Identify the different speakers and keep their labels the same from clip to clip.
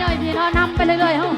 Speaker 1: หน่อยพี่น้องนำไปเรื่อยๆเฮ้า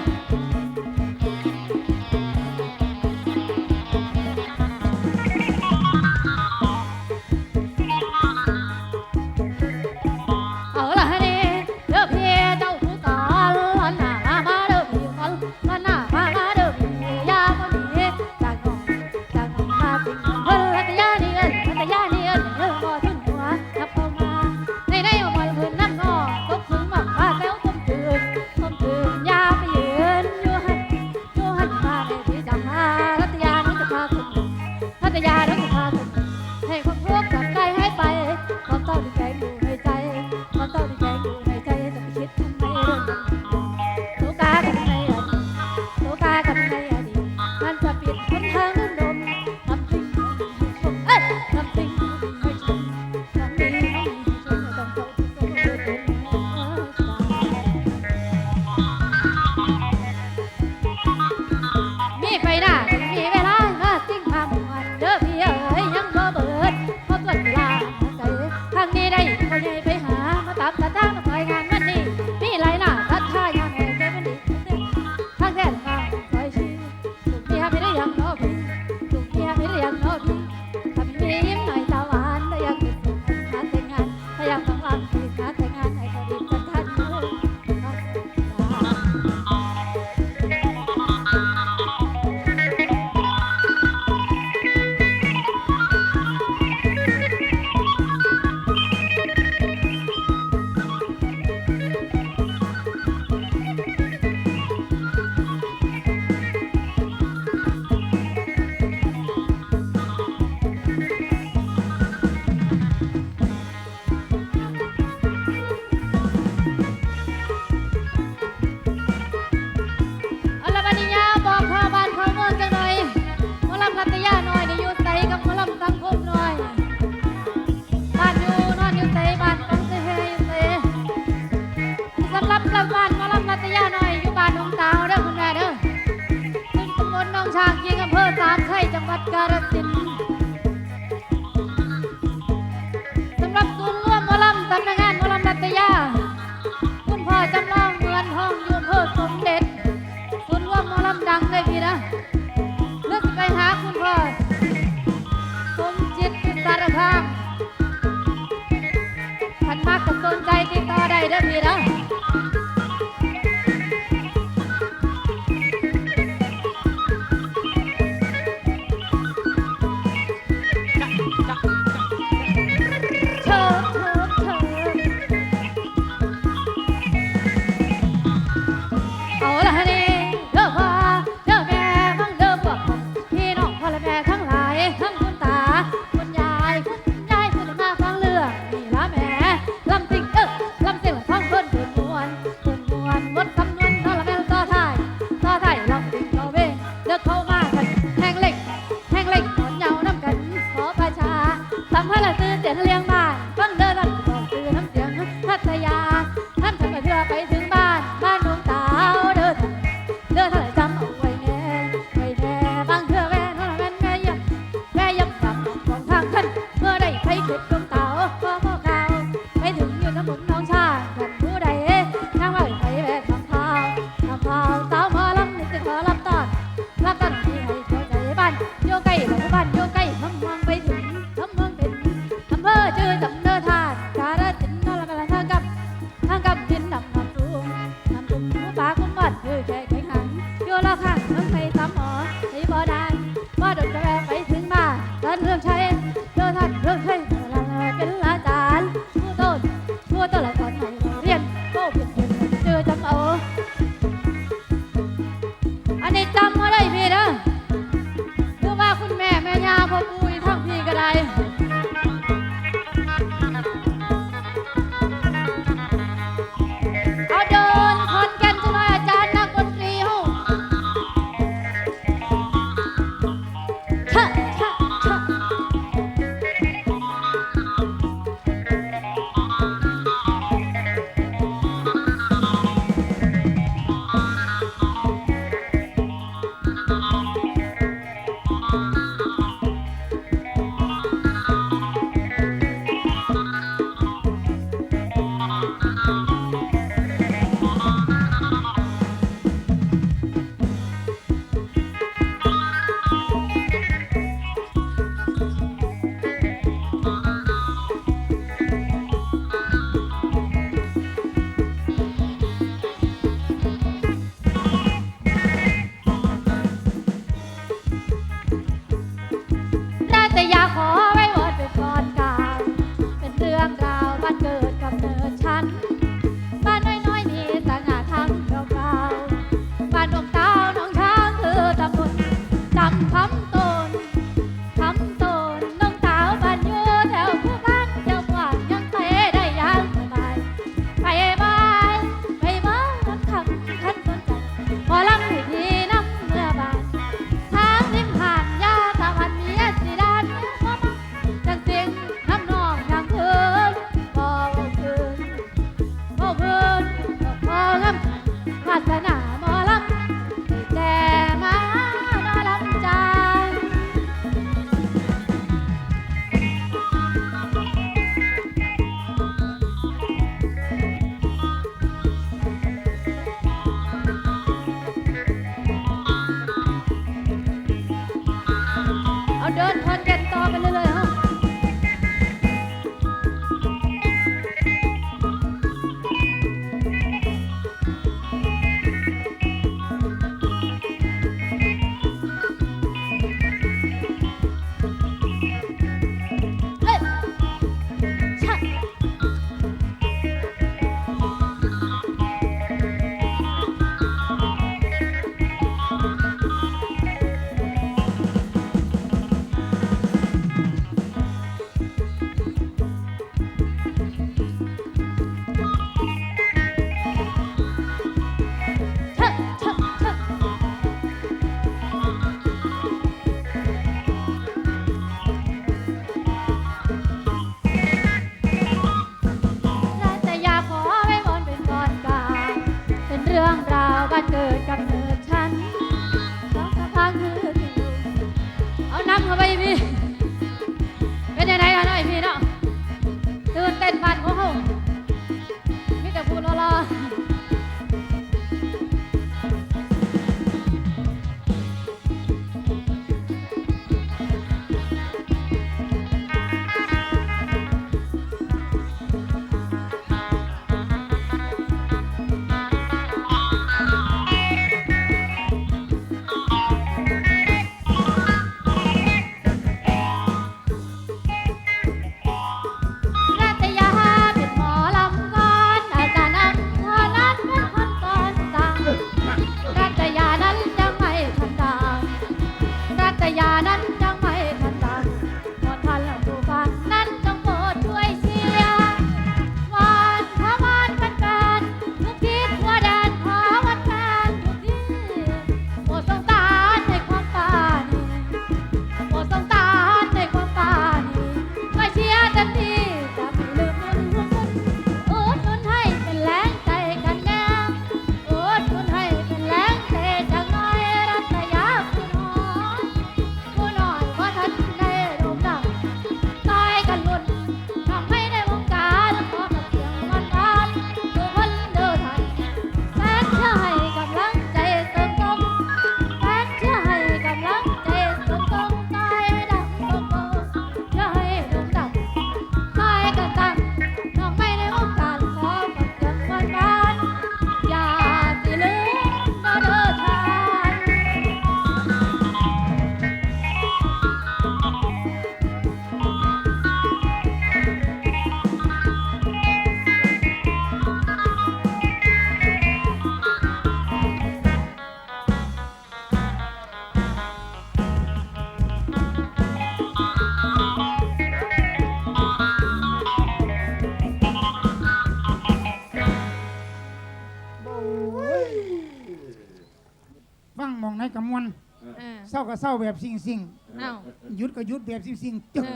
Speaker 2: ก็เศร้าแบบสิ่งสิ่ง
Speaker 1: เอ้า
Speaker 2: ๆหยุดก็หยุดแบบสิ่งสิ่งๆ
Speaker 1: เอ
Speaker 2: จึ๊ก
Speaker 1: อ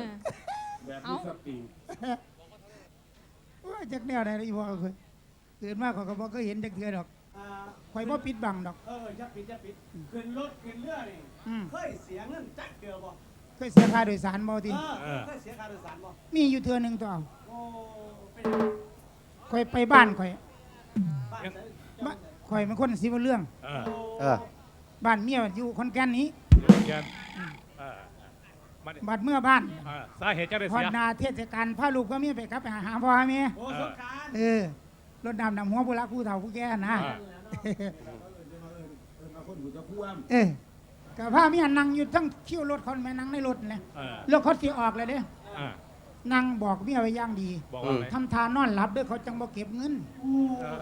Speaker 3: แบบ
Speaker 1: เอ้า
Speaker 3: นี้สปริง
Speaker 2: ว่าจากแนวไหนล่ะอีพ่อเคยตื่นมาเขาก็บอกก็เห็นจักเทือดอก
Speaker 4: อ่า
Speaker 2: ข่อยบ่ปิดบังดอก
Speaker 4: เออจะปิดจะปิดขึ้นรถขึ้นเรือนี่
Speaker 2: อืม
Speaker 4: เคยเสียเงินจักเกือบ่
Speaker 2: เคยเสียค่าโดยสารบ่ติ
Speaker 4: เออเคยเสียค่าโดยสารบ่
Speaker 2: มีอยู่เทือหนึงตัวเอา
Speaker 4: โอ้เป็น
Speaker 2: ข่อยไปบ้านข่อย
Speaker 4: บ้านไหน
Speaker 2: บ้านข่อยเป็นคนสิบ่เรื่อง
Speaker 3: เออ
Speaker 4: โอ้
Speaker 5: เออ
Speaker 2: บ้านเมียอยู่ขอนแก่นนี้
Speaker 3: เดี๋ยวแกนเออมัน
Speaker 2: บัดเมื่อบ้าน
Speaker 3: เออสาเหตุจะได้
Speaker 2: พอ
Speaker 3: เสีย
Speaker 2: นาเทศกาลพาลูกก็เมียไปครับไปหาพ่อหาแม่
Speaker 4: โอ้สงกราร
Speaker 2: เออรถดำนำหัวผู้รักผู้เฒ่าผู้แก่นะ
Speaker 3: เออ
Speaker 4: มาคนหูจะพ่วง
Speaker 2: เออกับพาเมียนั่งอยู่ทั้งคิ้วรถคนแม่นั่งในรถเลย
Speaker 3: เออ
Speaker 2: รถเขาสิออกเลยเด้
Speaker 3: เออ
Speaker 2: นั่งบอกเมียไว้อย่างดี
Speaker 3: บอกว่าไง
Speaker 2: ทำทานอนหลับเด้วยเขาจังบ่เก็บเงิน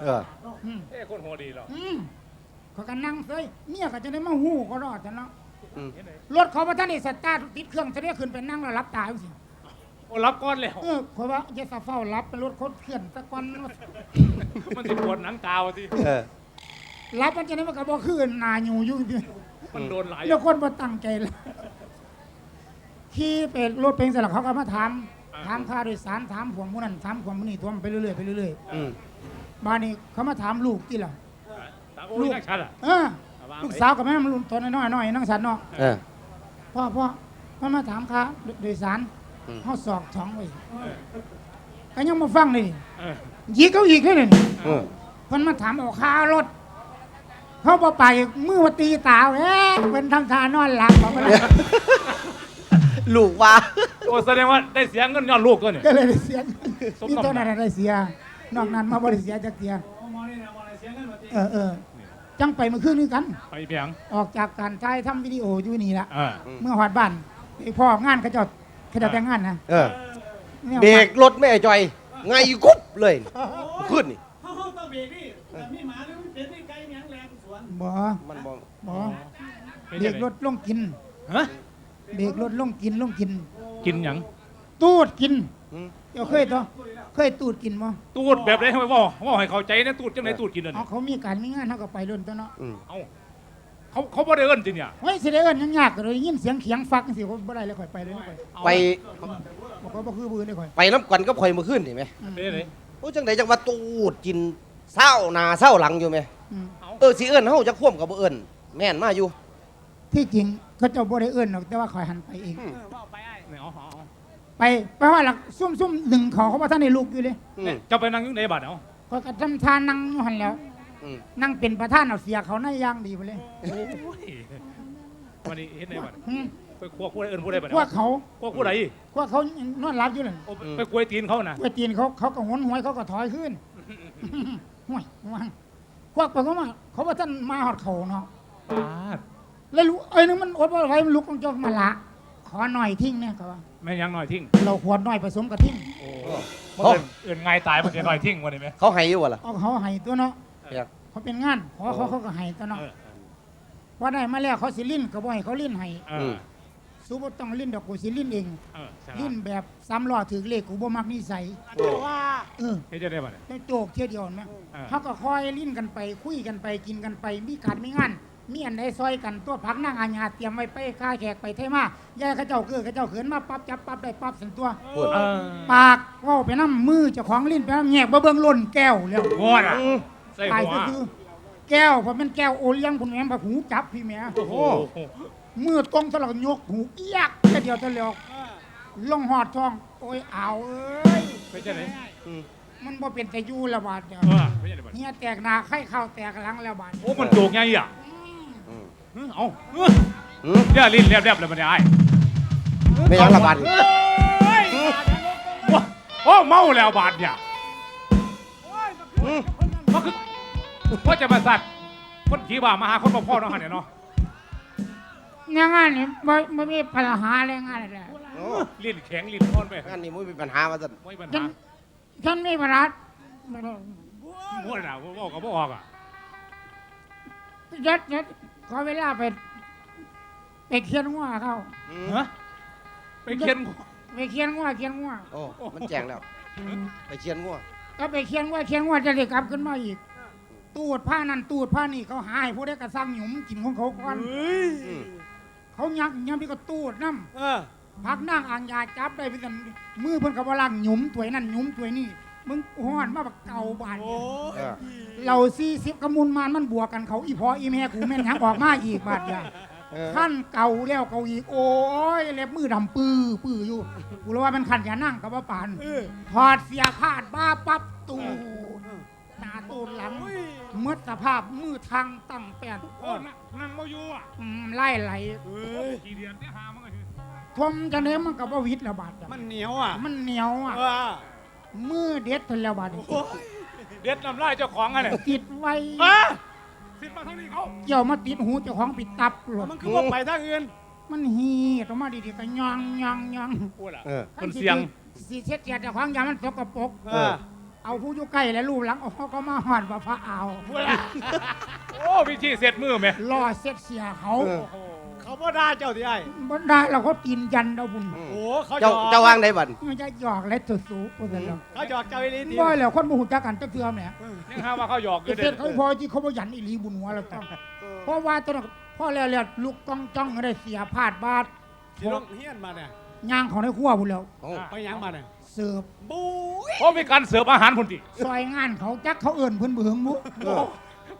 Speaker 5: เออ
Speaker 2: อืม
Speaker 3: เอ้คนหัวดีหรอ
Speaker 2: อืมเขาก็นั่งเซยเมียก็จะได้มาหู้ก็รอดจ้ะเนาะ
Speaker 4: โอื
Speaker 5: ม
Speaker 3: เห็นไหม
Speaker 2: รถเขาบ่ทันได้สตาร์ทติดเครื่องจะได้ขึ้นไปนั่งแล้วรับตาจังซี่
Speaker 3: โอ้รับก้อนแล้ว
Speaker 2: เออขอยว่าอย่าสะเฝ้ารับเป็นรถคนเคลื่อนตะกอน
Speaker 3: มันสิปวดหนังกาวสิ
Speaker 5: เออ
Speaker 2: รับมันจะได้มันก็บ่คือหน้าอยู่อยู่อยู่
Speaker 3: มันโดนหลาย
Speaker 2: แล้วคนบ่ตั้งใจละขี่ไปรถเป็นสลักเขาก็มาถามถามค่าโดยสารถามพวงผู้นั้นถามพวงผู้นี้ทวมไปเรื่อยๆไปเรื่อย
Speaker 5: อืม
Speaker 2: ๆบ้านนี้เขามาถามลูกที่ล่ะ
Speaker 3: ตาโอ้ยนักชัดอะ
Speaker 2: เออ ลูกสาวกับแม่มันรุ่นตัวน้อยๆน้อยนั่งสันเนาะ
Speaker 5: เออ
Speaker 2: พ่อพ่อพ่อมาถามค่าโดยสาร
Speaker 5: อืม
Speaker 2: เฮาสอกท้องไว้ก็ยังมาฟังเลย
Speaker 3: เออ
Speaker 2: ยีกเขาอีกเลยนี่
Speaker 5: เออ
Speaker 2: เพิ่นมาถามเอาค่ารถเขาบ่ไปมือมาตีตาเอ๊ะเป็นทำทานอนหลับบอกว่า
Speaker 5: ลูกว่า
Speaker 3: โอ้แสดงว่าได้เสียเงินย้อนลูกก็เนี่ย
Speaker 2: ก็เลยได้เสีย
Speaker 3: สม
Speaker 2: นี่
Speaker 3: น้ำหนัก
Speaker 2: ตัวนั้นได้เสีย นอกนั้นมาบ่ได้เสียจักเทีย
Speaker 4: โอ้หมอนี่นะหมอนี่เสียเงินมาติ
Speaker 2: เออเออ จังไปเมื่อคืนนี้กัน
Speaker 3: ไปเพียง
Speaker 2: ออกจากการถ่ายทำวิดีโออยู่นี่ละ
Speaker 3: เออ
Speaker 2: เมื่อหอดบ้านไอ้พ่องานเขาเจ้าเขาเจ้าแต่งงานนะ
Speaker 5: เออ
Speaker 2: เนี่ย
Speaker 5: เบรกรถไม่ไอ้จอยไงกุ๊บเลยขึ้นนี่
Speaker 4: เฮาเฮาต้องเบรกนี่แต่มีหมาหรือมีเป็ดนี่ไก่มีหยังแรงสวน
Speaker 2: บ่
Speaker 5: มันมอง
Speaker 2: บ่
Speaker 3: เป็น
Speaker 2: เบร
Speaker 3: ยัง
Speaker 2: ก
Speaker 3: ไง
Speaker 2: รถลงกิน
Speaker 3: ฮะ
Speaker 2: เบรกรถลงกินลงกิน
Speaker 3: กินหยัง
Speaker 2: ตูดกิน
Speaker 5: อืม
Speaker 2: เจ้าเคยตัว เคยตูดกินบ่
Speaker 3: ตูดแบบไหนให้ว่าว่าให้เข้าใจนะตูดจังไหนตูดกินเด้อ
Speaker 2: เอา
Speaker 3: เนี่ย
Speaker 2: เขามีการมีงานเขาก็ไปเรื่นตัวเนาะ
Speaker 5: อืม
Speaker 3: เอ้าเขาเขาบ่ได้เอิ้นจริงเนี่ย
Speaker 2: เฮ้ยสิได้เอิ้นยังยากก็เลยยินเสียงเขียงฟักจังซี่เขาบ่ได้เลยข่อยไปเลยข่อย
Speaker 5: ไป
Speaker 2: บอกว่าบ่คือบือเลยข่อย
Speaker 5: ไปน้ำกันก็พลอยมาขึ้นเห็นไหม
Speaker 2: อืม
Speaker 3: เป็นยังไง
Speaker 5: โอ้จังไดจังว่าตูดกินเศร้าหนาเศร้าหลังอยู่ไหม
Speaker 2: อืม
Speaker 5: เออสิเอิ้นเฮาจะควมกับบ่เอิ้นแม่นมาอยู่
Speaker 2: ที่จริงเขาเจ้าบ่ได้เอิ้นหรอกแต่ว่าข่อยหันไปเอง
Speaker 5: อืม
Speaker 4: เออว่าไปไอ้
Speaker 3: เนี่ยเอาเอาเอา
Speaker 2: ไปไปว่าหลักซุ่มซุ่มหนึ่งเขาเขาบ่ทันได้ลุกอยู่เลย
Speaker 5: อื
Speaker 3: เนี่
Speaker 5: ม
Speaker 3: ยจะไปนั่งอยู่ในบัตรเอา
Speaker 2: ข่อยก็ทำทานนั่งอยู่หั่นแหล้ว
Speaker 5: อืม
Speaker 2: นั่งเป็นประธานเอาเสียเขาในอย่างดีไปเลย
Speaker 3: โอ้ยวันนี้เห็นในบัตร
Speaker 2: อืม
Speaker 3: ไปครัวผู้ใดเอิ้นผู้ใดบัตร
Speaker 2: พวกเขา
Speaker 3: ครัวผู้ใด
Speaker 2: พวกเขานอนหลับอยู่นั่น
Speaker 3: โอ้ไปกวยตีนเขาน่ะ
Speaker 2: ไปตีนเขาเขาก็หวนหวยเขาก็ถอยขึ้นห่วยว่างพวกไปเขามาเขาว่าท่านมาหอดเขาเนาะ
Speaker 3: ปาด
Speaker 2: แล้วรู้ไอ้นึงมันอดบ่ไหวมันลุกของเจ้ามาละข อหน่อยทิ้งเนี่ยเขาว่า
Speaker 3: แม่ยังหน่อยทิ้ง
Speaker 2: เราขวดหน่อยผสมกับทิ้ง
Speaker 3: โอ้เอิ้นเอิ้นไงายตายมันจะหน่อยทิ้งวันนี้ไหม
Speaker 5: เขาให้อยู่บ่ล่ะ
Speaker 2: เอาเขาให้ตัวเนาะ
Speaker 5: เปียก
Speaker 2: เขาเป็นงานขอเขาเขาก็ให้ตัวเนาะ
Speaker 3: เออ
Speaker 2: พอได้มาแล้วเขาสิลิ้นก็บ่ให้เขาลิ้นให้
Speaker 3: เออ
Speaker 2: สูบ่ต้องลิ้นดอกกูสิลิ้นเอง
Speaker 3: เออใช่
Speaker 2: ลิ้นแบบซ้ำล้อถือเลขกูบ่มักนิสัย
Speaker 5: โอ้
Speaker 2: เออ
Speaker 3: เฮ็ดจะได้บัตร
Speaker 2: แต่โจกเที่ยวเดียวเห็นไหม
Speaker 3: เออ
Speaker 2: เขาก็คอยลิ้นกันไปคุยกันไปกินกันไปมีการมีงาน มีอันใดซอยกันตัวพักนั่งอาญาเตรียมไว้ไปค่าแขกไปเทมายายเขาเจ้าเกือเขาเจ้าเขินมาปั๊บจับปั๊บได้ปั๊บสันตัว
Speaker 5: พูด
Speaker 3: เออ
Speaker 2: ปากเว่าไปน้ำมือเจ้าของลิ้นไปน้ำแงกบ่เบิ่งล้นแก้วแล้ว
Speaker 3: หัวน่ะ
Speaker 5: อืม
Speaker 3: ใส่
Speaker 2: ตาย
Speaker 3: หัว
Speaker 2: ก็คือ แก้วเพราะมันแก้วโอเลี้ยงคุณแม่ผักหูจับพี่แม่
Speaker 3: โอ้โห
Speaker 2: มือตรงตลอดยกหูเอียกแค่เดียวตะเลียวลงหอดทอง โอ้ยเอาเอ้ย
Speaker 3: เป็นจะไหน
Speaker 5: อืม
Speaker 2: มันบ่เป็นแต่อยู่ละบาดเดียว
Speaker 3: เออเป็นจะไหนบัตร
Speaker 2: เฮียแตกหนาไข้เข้าแตกหลังแล้วบาด
Speaker 3: โอ้ มันโจกไงอะ
Speaker 5: อืม
Speaker 3: เออเอาเออ
Speaker 5: อืม
Speaker 3: เดี๋ยวลิ้นแลบๆเลยมันได้
Speaker 5: ไม่ยังละบาดนี่
Speaker 3: ว้าโอ้เมาแล้วบาดเนี่ย
Speaker 5: อืม
Speaker 3: มันคือว่าจะมาสัตว์คนขี่บ่ามาหาคนมาพ่อน้องหันเนี่ยเนาะ
Speaker 2: งานงานนี่บ่บ่มีปัญหาอะไรงานอะไร
Speaker 5: โอ้
Speaker 3: ลิ้นแข็งลิ้นอ่อนไป
Speaker 5: งานนี้ไม่มีปัญหามาสั่น
Speaker 3: ไม่มีปัญ
Speaker 2: ฉัน
Speaker 3: หา
Speaker 2: ฉันมีปัญหา
Speaker 3: ม้วนอะบอกกับบอกอะ
Speaker 2: เด็ด เด็ดขอเวลาไปไปเขียนงัวเขา
Speaker 5: อืม
Speaker 3: ฮะไปเขียน
Speaker 2: ไปเขียนงัวเขียนงัว
Speaker 5: โอ้ มันแจงแล้ว ไปเชียนงัว
Speaker 2: ก็ไปเขียนงัวเขียนงัวจะได้กลับขึ้นมาอีก ตูดผ้านั่นตูดผ้านี่เขาหายผู้ได้กระซังหยุมกินของเขาก่อน
Speaker 5: อืม
Speaker 2: เขายักยังพี่ก็ตูดน้
Speaker 4: เออำ
Speaker 2: พักนั่งอ่างยาจับได้พี่กันมือเพิ่นกับว่าลังหยุมถวยนั่นหยุมถวยนี่มึงห้อนมาแบบเก่าบาด
Speaker 4: โอ้
Speaker 5: เอยอ
Speaker 2: เราซีซิบกระมุนมานมันบวกกันเขาอีพออีแม่กูแม่นหยังออกมาอีกบาดยา
Speaker 5: เออ
Speaker 2: ขั้นเก่าแล้วเก่าอีกโอ้ยเล็บมือดำปื้อปื้ออยู่กูรู้ว่ามันขันอย่านั่งกับว่าปานถอดเสียขาดบ้าปั๊บตูดหน้าตูดหลังเมื่อสภาพมือทางตั้งแป้น
Speaker 3: โอ้นั่งนั่งมาอยู่อะ
Speaker 2: อืมไล่ไหล
Speaker 3: กี่เดือนที่หามันก็คือ
Speaker 2: ทมจะเนี้ยมันกับว่าวิทย์ระบาดจ้ะ
Speaker 4: มันเหนียวอะ
Speaker 2: มันเหนียวอะ
Speaker 4: เออ
Speaker 2: มือเด็ดทะเลบาด
Speaker 4: โอ้ย
Speaker 3: เด็ดน้ำลายเจ้าของอะเนี่ย
Speaker 2: ติดไว้
Speaker 3: อะสิมาทางนี้เขา
Speaker 2: เกี่ยวมาติดหูเจ้าของปิดตับหลด
Speaker 4: มันคือว่าไปทางอื่น
Speaker 2: มันฮีดออกมาดีๆก็ยองยองยอง
Speaker 3: พูดอะ
Speaker 5: เออ
Speaker 3: คนเสียง
Speaker 2: สีเช็ดเสียเจ้าของยามันสกปรก
Speaker 4: เออ
Speaker 2: เอาผู้อยู่ใกล้และรูปหลังเอาก็มาหอดว่าพระเอา
Speaker 3: พูดอะโอ้พิธีเสร็จมือไหม
Speaker 2: รอเซ็ตเสียเขา
Speaker 5: เออ
Speaker 3: โอ้โห
Speaker 4: เขาเขาบ่ด่าเจ้าที่ไอ้
Speaker 2: บ่ได้เราก็ปีนยันเอาบุญ
Speaker 4: โอ้เขาหย
Speaker 5: เจ้า
Speaker 4: อก
Speaker 5: เจ้าวางได้บัด
Speaker 2: มันจะหยอกและสุดสูงพุ่นแล้ว
Speaker 4: เขาหยอกเจ้าอีหลีติ
Speaker 2: บ่แล้วคนบ่ฮู้จักกันจักเทื่อแหม
Speaker 3: ยังหาว่าเขาหยอกอ
Speaker 2: เก
Speaker 3: ยู่
Speaker 2: ษ
Speaker 3: เด็
Speaker 2: ตรเขาพอที่เขาบ่ยันอีหลีบุญหัวแล้วต้องเพราะว่าตอนนั้นพ่อแล้วแล้วลูกต้องจ้องก็ได้เสียพาดบาด
Speaker 4: สิลงเฮียนมาเนี่ย
Speaker 2: ย่างของในครัวพุ่นแล้ว
Speaker 5: เอ้า
Speaker 4: ไปหยังมาเนี่ย
Speaker 2: เสิร์ฟ
Speaker 4: บู๊ย
Speaker 3: เพราะมีการเสิร์ฟอาหารพุ่นติ
Speaker 2: ซอยงานเขาจักเขาเอิ้นเพิ่นเบืองมุ
Speaker 5: เออ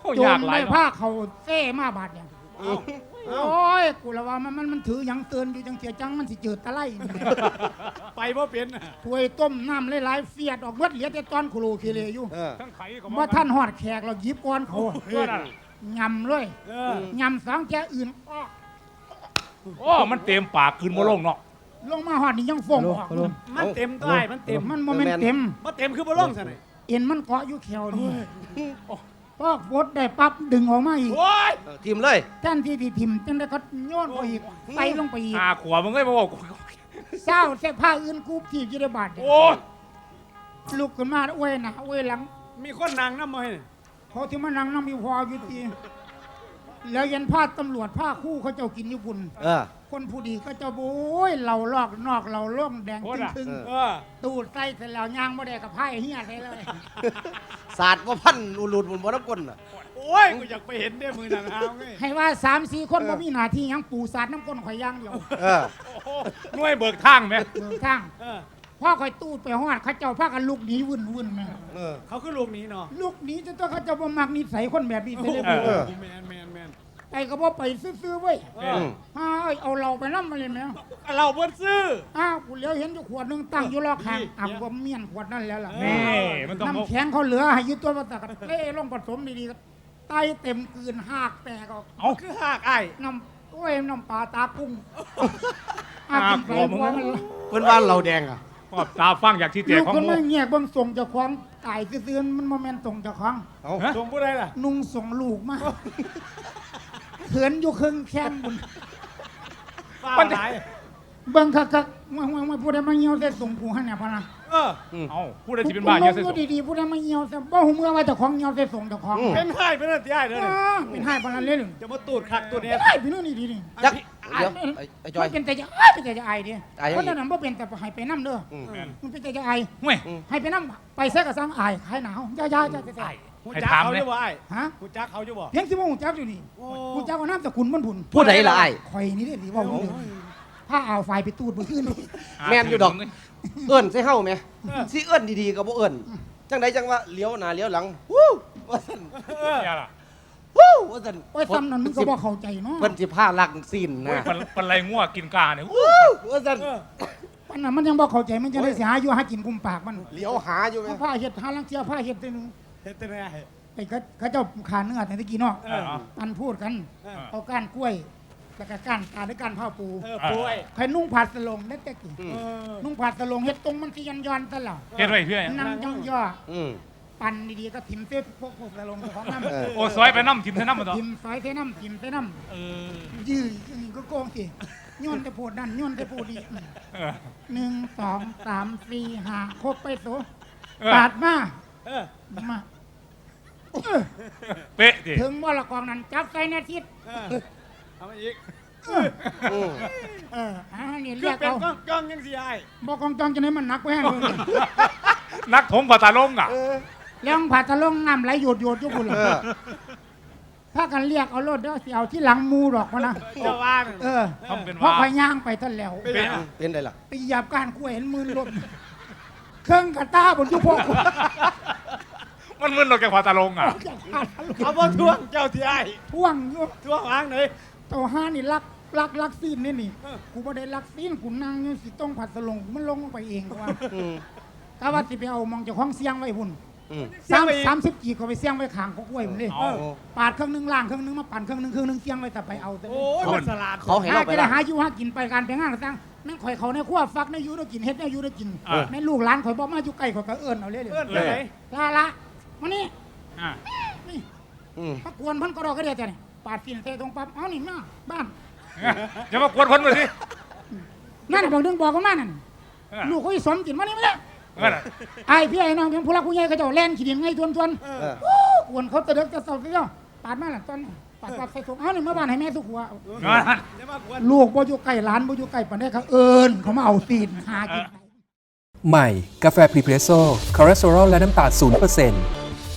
Speaker 3: โอ้
Speaker 2: จ
Speaker 3: ยางกหลา
Speaker 2: ได้
Speaker 3: ย
Speaker 2: ผ้า
Speaker 3: เนาะ
Speaker 2: เขาเซ่มาบาดเนี่ย
Speaker 4: เอ้า
Speaker 2: โอ้ยกูละว่ามันมันมันถือหยังเตือนอยู่จังเสียจังมันสิเจิดตะไลนี่แหละ
Speaker 4: ไปบ่เป็นน่ะ
Speaker 2: ถ้วยต้มน้ำหลายๆเฟียดออกเบิดเหลือแต่ตอนโคโลเคเลอยู่
Speaker 5: เออ
Speaker 3: ทั้งไข่ก็
Speaker 2: ว่าท่านหอดแขกเราหยิบก้อนเขา
Speaker 3: เพื่อนน่ะ
Speaker 2: ยำเลย
Speaker 4: เออยำ
Speaker 2: สองแกอื่นอ้อ
Speaker 3: โอ้มันเต็มปากคืนบ่ลงเนาะ
Speaker 2: ลงมาหอดนี่ยังฟงออก
Speaker 4: มันเต็มตัวไอ้มันเต็ม
Speaker 2: มันโมเมนเต็ม
Speaker 4: บ่เต็มคือบ่ลงซะนี่
Speaker 2: เอ็นมันเกาะอยู่แขวนี่ พอกบดได้ปั๊บดึงออกมาอีก
Speaker 4: โอ้ย
Speaker 5: เออทีมเลย
Speaker 2: แท่นที่ที่ทิมจังได้ก็โยนไปอีกไปลงไปอีก
Speaker 3: หาขวบมึงเอ้ยมาบอก
Speaker 2: เศร้าเสื้อผ้าอื่นกูที่จะได้บาดเนี่ย
Speaker 3: โอ้ย
Speaker 2: ลุกขึ้นมาอวยหน้าอวยหลัง
Speaker 4: มีคนนั่งนำบ่ให้
Speaker 2: เขาที่มานั่งน้ำมีพออยู่ทีแล้วยันผ้าตำรวจผ้าคู่เขาเจ้ากินญี่ปุ่น
Speaker 5: เออ
Speaker 2: คนผู้ดีก็จะโอ้ยเหล่าลอกนอกเหล่าล่องแดงตึงตึง
Speaker 5: เออ
Speaker 4: เออ
Speaker 2: ตูดใส่เสร็จแล้วย่างบ่ได้กับไพ่เฮียใส่เลย
Speaker 5: ศาสตร์ว่าพันอุลูดบุญบ่น้ำกลน่ะ
Speaker 4: โอ้ยกูอยากไปเห็นเด้มือนั่นเอาไง
Speaker 2: ให้ว่าสามสี่คนบ่มีหน้าที่หยังปูสาดน้ำก้นข่อยย่างเดียว
Speaker 5: เออ
Speaker 3: โอ้หน่วยเบิกทางไหม
Speaker 2: เดินทาง
Speaker 4: เออ
Speaker 2: พ่อข่อยตูดไปฮอดเขาเจ้าพากันลุกหนีวุ่นวุ่นแม่
Speaker 5: เออ
Speaker 4: เขาคือลูกนี้เนาะ
Speaker 2: ลุกหนีจนตัวเขาเจ้าบ่มักนิสัยคนแบบนี้ไปเลย
Speaker 5: เออ
Speaker 4: แมนแมนแมน
Speaker 2: ไอ้ก็บ่ไปซื้อๆเว้ย
Speaker 4: เอ
Speaker 5: อื
Speaker 4: อ
Speaker 5: ม
Speaker 2: ฮ่าเอ้ยเอาเราไปนำมาเลยแม่
Speaker 4: เราเบิ่ซื้อ
Speaker 2: อ้าวกูเหลียวเห็นอยู่ขวดหนึงตั้งอยู่รอบข้าง
Speaker 4: นี่
Speaker 2: อะผมเมียนขวดนั่นแล้วล่ะ
Speaker 3: นี่มันต้อง
Speaker 2: น้ำแข็งเขาเหลือให้อยึดตัวมาตะกัดเล่ลงผสมดีๆก็ไตเต็มกลืนหากแตกออก
Speaker 3: เอา
Speaker 4: คือหากไอ้าย
Speaker 2: น้ำโอ้ยน้ำปลาตากุ้งอากินใส่หัวมัน
Speaker 5: เพิ่นว่าเราแดงอะ
Speaker 3: ก็ตาฟังอยากที่เตีย
Speaker 2: ลูก
Speaker 3: ของ
Speaker 2: คน
Speaker 3: โม
Speaker 2: ไม่เงียบเบิ่งส่งเจ้าของ ไก่ซื่อๆมันโมเมนต์ส่งเจ้าของ
Speaker 5: เอา
Speaker 3: ฮะ
Speaker 4: ส่งผู้ใดล่ะ
Speaker 2: นุ่งส่งลูกมาเขินอยู่ครึ่งแข้งบุญ
Speaker 4: ป้าหลาย
Speaker 2: เบิ่งคักๆว่าว่าว่าผู้ใดมาเหี่ยวใส่ส่งกูให้เนี่ยพะนะ
Speaker 4: เออ
Speaker 3: เอาพูดได้สิเป็นบ้าเยอะเสีย
Speaker 2: กู
Speaker 3: สุด
Speaker 2: ดีๆผู้ใดมาเหี่ยวใส่บ่หูเมื่อว่าเจ้าของเหี่ยวใส่ส่งเจ้าของ
Speaker 4: เป็นให้เป็นอะไรที่ไอ้ายเด้อ
Speaker 2: อ้า
Speaker 4: เนี่ย
Speaker 2: เป็นให้ปานนั้นเลยหนึ่ง
Speaker 4: จะมาตูดคักตัวเนี้ย
Speaker 2: ไอ้พี่นู่นนี่ดีนี่
Speaker 5: จักเดี๋ยวไอ้ไอ้จอย
Speaker 2: มันเป็นแต่จะอ้ายเป็นแต่จะไอเด้
Speaker 5: อายยัง
Speaker 2: เพราะฉะนั้นบ่เป็นแต่ให้ไปน้ำเด้อ
Speaker 5: อืม
Speaker 2: มันเป็นแต่จะไอ
Speaker 3: ห่วย
Speaker 2: ให้ไปน้ำไปเสกกระซังไอายหายหนาวย่าย่าย่าย่า
Speaker 4: หู
Speaker 3: ให้
Speaker 4: จัก
Speaker 3: ถาม
Speaker 4: เขา
Speaker 3: เลย
Speaker 4: อยู่บ่ไอ้าย
Speaker 2: ฮะ
Speaker 4: หูจักเขาอยู่บ่
Speaker 2: เพียงสิบ่ฮู้จักอยู่นี่
Speaker 4: โอ้
Speaker 2: กูจักว่าน้ำตะกุนมันผุน
Speaker 5: ผู้ใดล่ะไอ้
Speaker 2: ข่อยนี่เด้สิเว่าอยู่เด้อ ถ้าเอาไฟไปตูดบ่ขึ้น
Speaker 5: แม่นอยู่ดอก เอิ้นใส่เฮาแหมสิเอิ้นดีๆก็บ่เอิ้นจังใดจังว่าเลี้ยวหน้าเลี้ยวหลังวู้ว่าซั่น
Speaker 3: เนี่ยล่ะ
Speaker 5: วู้ว่าซั่น
Speaker 2: โอ้ยซ้ำนั้นมึงก็บ่เข้าใจเนาะ
Speaker 5: เพิ่นสิพาลักซีน
Speaker 3: โอ้ย
Speaker 5: นะ
Speaker 3: ปันปันไรงัวกินกาเนี่ย
Speaker 5: วู้ว่าซั่น
Speaker 4: เออ
Speaker 2: ปันนั้นมันยังบ่เข้าใจมันจะได้สิหาอยู่หากินกุมปากมัน
Speaker 5: เลี้ยวหาอยู่แหม
Speaker 2: เอาผ้าเฮ็ดหาลังเสียผ้าเฮ็ดตัวหนึง
Speaker 4: เฮ็ดจังได๋
Speaker 2: ไอ้เขาเขาเจ้าขาเนื้อแต่ตะกี้เนาะ
Speaker 4: เออ
Speaker 2: อันพูดกัน
Speaker 4: เออ
Speaker 2: เอาก้านกล้วย แล้วก็ก้านตาด้วยก้านผ้าปู
Speaker 4: เออป่วย
Speaker 2: ใครนุ่งผัดสลงได้แต่กี่
Speaker 5: อืม
Speaker 4: เออ
Speaker 2: นุ่งผัดสลงเฮ็ดตรงมันสิยันยอนๆซะแล้ว
Speaker 3: เฮ็ดไว้เพื่อน
Speaker 2: นั่งย่องย่อ
Speaker 5: อืม
Speaker 2: ปั่นดีๆก็ถิ่มเส้พวกพวกสลงเจ้าของน้ำ
Speaker 5: เออ
Speaker 3: โอ้ซอยไปน้ำทิมใส่น้ำมาต่อ
Speaker 2: ถิ่มซอยเส้น้ำถิ่มเส้น้
Speaker 3: เออำ
Speaker 2: ยื้ออย่างนี้ก็โกงสิโย้อนแต่พูดนั่นโย้อนแต่พูดนี่
Speaker 3: เออ
Speaker 2: หนึ่งสองสามสี่ห้าครบไปโส
Speaker 3: เออ
Speaker 2: ปาดมา
Speaker 4: เออ
Speaker 2: มาเออ
Speaker 3: เป๊ะดิ
Speaker 2: ถึงว่าละกองนั้นจับใส่นาทิต
Speaker 4: เออเอามาอีก
Speaker 5: อืม
Speaker 2: เอออ่านี่
Speaker 4: คื
Speaker 2: เรี
Speaker 4: อย
Speaker 2: ก
Speaker 4: เป็น
Speaker 2: เอา
Speaker 4: ก้องก้องยังสิไอ้าย
Speaker 2: บอกกองจองจะไหนมันหนักไปให้เลย
Speaker 3: นักถมปะตาลงอะ
Speaker 5: เออ
Speaker 2: เรื่องผัดตะลงน้ำไหลหยดหยดอยู่บุญ
Speaker 5: เออ
Speaker 2: ถ้ากันเรียกเอารถเด้อสิเอาที่หลังมูดอกมานะ
Speaker 4: เจ้าว่าง
Speaker 2: เออ
Speaker 3: ทำเป็น
Speaker 2: เพราะ
Speaker 3: ว่า
Speaker 2: พย่างไปท่านแล้ว
Speaker 4: เป็น
Speaker 3: เป็น
Speaker 4: ไง
Speaker 5: เป็นไดล่ะ
Speaker 2: ไปเหยียบก้านกล้วยเห็นมือลมเครื่องกระต้าบนยุพก
Speaker 3: มันมึนเราแกปะตาลงอะ
Speaker 4: เอาบ่ท่วงเจ้าที่ไอ้าย
Speaker 2: ท่วงอยู่
Speaker 4: ท่วงวางไหน
Speaker 2: ตัวห้านี่ลักลักลักซีนนี่นี่
Speaker 4: เออ
Speaker 2: กูบ่ได้ลักซีนกูนั่งอยู่สิต้องผัดสลงมันลงไปเองกูว่า
Speaker 5: อืม
Speaker 2: ถ้าว่าสิไปเอามองเจ้าของเสียงไว้พุ่น
Speaker 5: อืม
Speaker 2: สามสามสิบจีก็ไปเสียงไว้ข้างของกล้วยพุ่นเลย
Speaker 3: เอา
Speaker 2: ปาดเครื่องหนึงล่างเครื่องหนึงมาปั่นเครื่องหนึงเครื่องหนึงเสียงไว้แต่ไปเอาแต่
Speaker 4: โอ้ยมันสลัด
Speaker 5: เขาให้
Speaker 2: หา
Speaker 5: เราไป
Speaker 2: จะได้
Speaker 5: ละ
Speaker 2: หาอยู่หากินไปการไปงานก็สร้างแม่งข่อยเขาในครัวฟักในอยู่ได้กินเฮ็ดในอยู่ได้กิน
Speaker 3: เออ
Speaker 2: แม่ลูกหลานข่อยบ่มาอยู่ใกล้ข่อยก็เอิ้นเอาเลยเดี๋ยว
Speaker 4: เอื้อนไปไหน
Speaker 2: ลาละมานี่
Speaker 3: อะ
Speaker 2: นี่
Speaker 5: อืม
Speaker 2: มากวนเพันก็ดอกก็เดียวจ้ะนี่ ปาดสินเทตรงปั๊บเอานี่มาบ้าน
Speaker 3: อย่ามากวนคนเลยสิ
Speaker 2: นั่นนะบอกดึงบอกกันมานั่น
Speaker 3: เออ
Speaker 2: ลูกเขาอีสมกินมานี่ไม่ได้
Speaker 3: เออน่ะ
Speaker 2: ไอ้พี่ไอ้น้องเป็นผู้รักผู้ใหญ่เขาเจ้าแล่นขี้ดินไงทวนทวน
Speaker 4: เออ
Speaker 2: ๆโอ้กวนเขาตะเด็กตะเสาเสียวปาดมาล่ะตอนนี้ปปัดปัดใส่ถุงเอานี่เมื่อวานให้แม่สุกหัว
Speaker 3: อ่า
Speaker 4: จะมากวน
Speaker 2: ลูกบ่อยู่ใกล้ร้านบ่อยู่ใกล้ปานใดเขาเอิ้นเขามาเอาซีนหากิน
Speaker 6: ใหม่ กาแฟพรีเพรสโซ่คอเลสเตอรอลและน้ำตาล0%